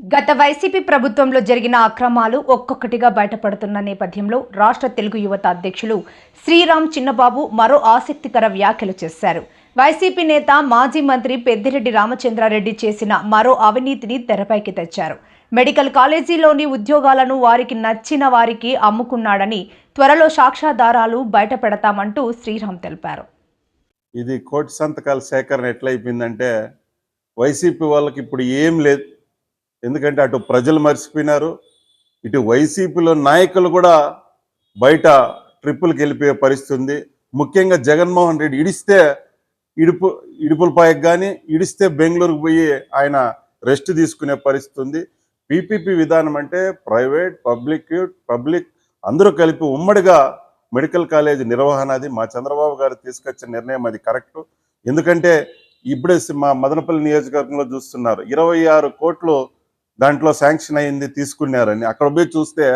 గత వైసీపీ ప్రభుత్వంలో జరిగిన అక్రమాలు ఒక్కొక్కటిగా బయటపడుతున్న నేపథ్యంలో రాష్ట్ర తెలుగు యువత అధ్యక్షులు శ్రీరామ్ చిన్నబాబు మరో ఆసక్తికర వ్యాఖ్యలు చేశారు. వైసీపీ నేత మాజీ మంత్రి పెద్దిరెడ్డి రామచంద్రారెడ్డి చేసిన మరో అవినీతిని తెరపైకి తెచ్చారు. మెడికల్ కాలేజీలోని ఉద్యోగాలను వారికి నచ్చిన వారికి అమ్ముకున్నాడని త్వరలో సాక్ష్యాధారాలు బయటపెడతామంటూ శ్రీరామ్ తెలిపారు. ఇది కోటి సంతకాల సేకరణ ఎట్లయిపోయిందంటే వైసీపీ వాళ్ళకి ఇప్పుడు ఏం లేదు. ఎందుకంటే అటు ప్రజలు మర్చిపోయినారు ఇటు వైసీపీలో నాయకులు కూడా బయట ట్రిప్పులకు వెళ్ళిపోయే పరిస్థితి ఉంది. ముఖ్యంగా జగన్మోహన్ రెడ్డి ఇడిస్తే ఇడుపు ఇడుపులపాయకు కానీ ఇడిస్తే బెంగళూరుకు పోయి ఆయన రెస్ట్ తీసుకునే పరిస్థితి ఉంది. పీపీపీ విధానం అంటే ప్రైవేట్ పబ్లిక్ పబ్లిక్ అందరూ కలిపి ఉమ్మడిగా మెడికల్ కాలేజ్ నిర్వహణ అది. మా చంద్రబాబు గారు తీసుకొచ్చిన నిర్ణయం అది కరెక్ట్. ఎందుకంటే ఇప్పుడే మా మదనపల్లి నియోజకవర్గంలో చూస్తున్నారు ఇరవై ఆరు కోట్లు దాంట్లో శాంక్షన్ అయింది తీసుకున్నారని. అక్కడ పోయి చూస్తే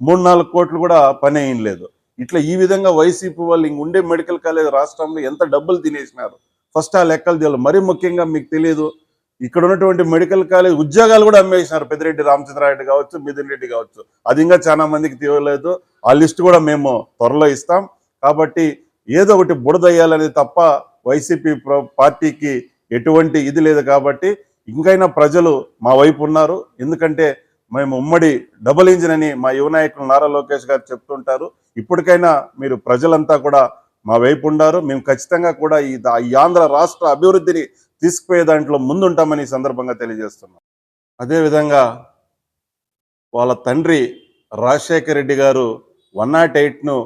మూడు నాలుగు కోట్లు కూడా పని అయ్యలేదు ఇట్లా ఈ విధంగా వైసీపీ వాళ్ళు ఇంక ఉండే మెడికల్ కాలేజ్ రాష్ట్రంలో ఎంత డబ్బులు తినేసినారు? ఫస్ట్ ఆ లెక్కలు తెలియదు. మరీ ముఖ్యంగా మీకు తెలియదు ఇక్కడ ఉన్నటువంటి మెడికల్ కాలేజ్ ఉద్యోగాలు కూడా అమ్మేసినారు. పెద్దిరెడ్డి రామచంద్రారెడ్డి కావచ్చు మిథున్ రెడ్డి కావచ్చు. అది ఇంకా చాలా మందికి తీయలేదు ఆ లిస్ట్ కూడా మేము త్వరలో ఇస్తాం. కాబట్టి ఏదో ఒకటి బుడదయ్యాలనేది తప్ప వైసీపీ పార్టీకి ఎటువంటి ఇది లేదు. కాబట్టి ఇంకైనా ప్రజలు మా వైపు ఉన్నారు. ఎందుకంటే మేము ఉమ్మడి డబుల్ ఇంజిన్ అని మా యువ నాయకులు నారా లోకేష్ గారు చెప్తుంటారు. ఇప్పటికైనా మీరు ప్రజలంతా కూడా మా వైపు ఉన్నారు మేము ఖచ్చితంగా కూడా ఈ ఆంధ్ర రాష్ట్ర అభివృద్ధిని తీసుకుపోయే దాంట్లో ముందుంటామని సందర్భంగా తెలియజేస్తున్నాం. అదేవిధంగా వాళ్ళ తండ్రి రాజశేఖర రెడ్డి గారు వన్ నాట్ ఎయిట్ను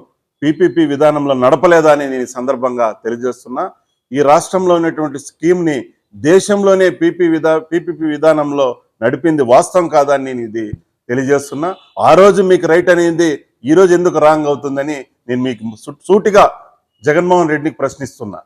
పీపీపీ విధానంలో నడపలేదా అని నేను సందర్భంగా తెలియజేస్తున్నా. ఈ రాష్ట్రంలో ఉన్నటువంటి స్కీమ్ని దేశంలోనే పీపీ విధా పీపీపీ విధానంలో నడిపింది వాస్తవం కాదా అని నేను ఇది తెలియజేస్తున్నా. ఆ రోజు మీకు రైట్ అనేది ఈ రోజు ఎందుకు రాంగ్ అవుతుందని నేను మీకు సూటిగా జగన్మోహన్ రెడ్డికి ప్రశ్నిస్తున్నా.